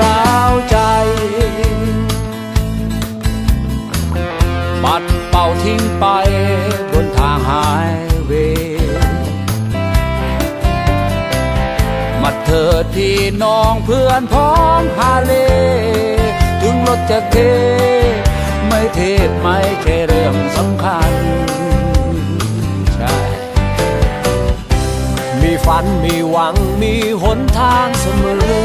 ร้าวใจ ปัดเป่าทิ้งไปบนทางหายเวมาเถิดพี่น้องเพื่อนพ้องฮาเล ถึงรถจะเท ไม่เทศไม่ใช่เรื่องสำคัญมีฝันมีหวังมีหนทางเสมอ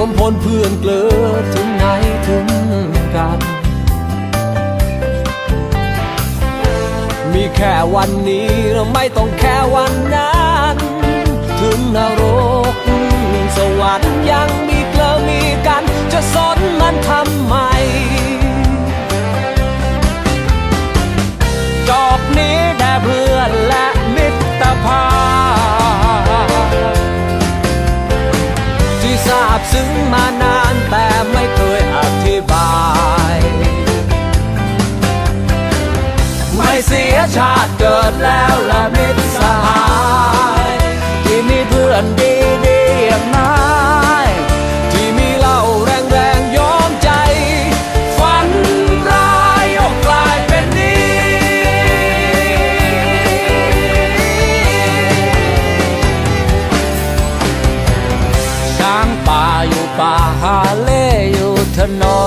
วมพลเพื่อนเกลือถึงไหนถึงกัน มีแค่วันนี้เราไม่ต้องแค่วันนั้น บซึ้งมานานแต่ไม่เคยอธิบาย ไม่เสียชาติเกิดแล้วและมิตรสหาย ที่มีเพื่อนดีดี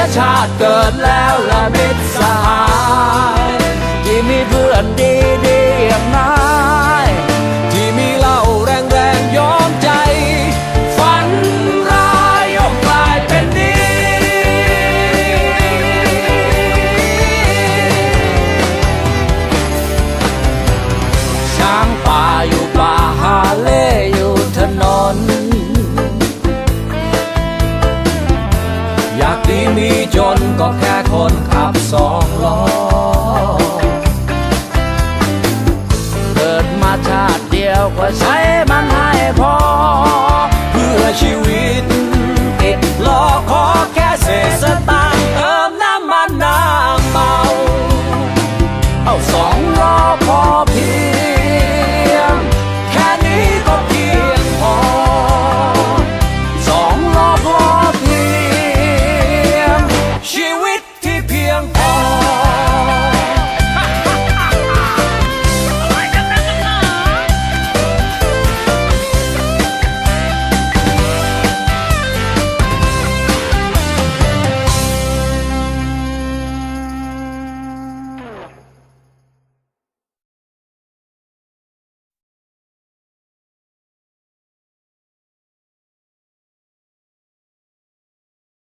ียชาติเกิดแล้วละมิตรสหายที่มีเพื่อนดีดี มันให้พอ เพื่อชีวิต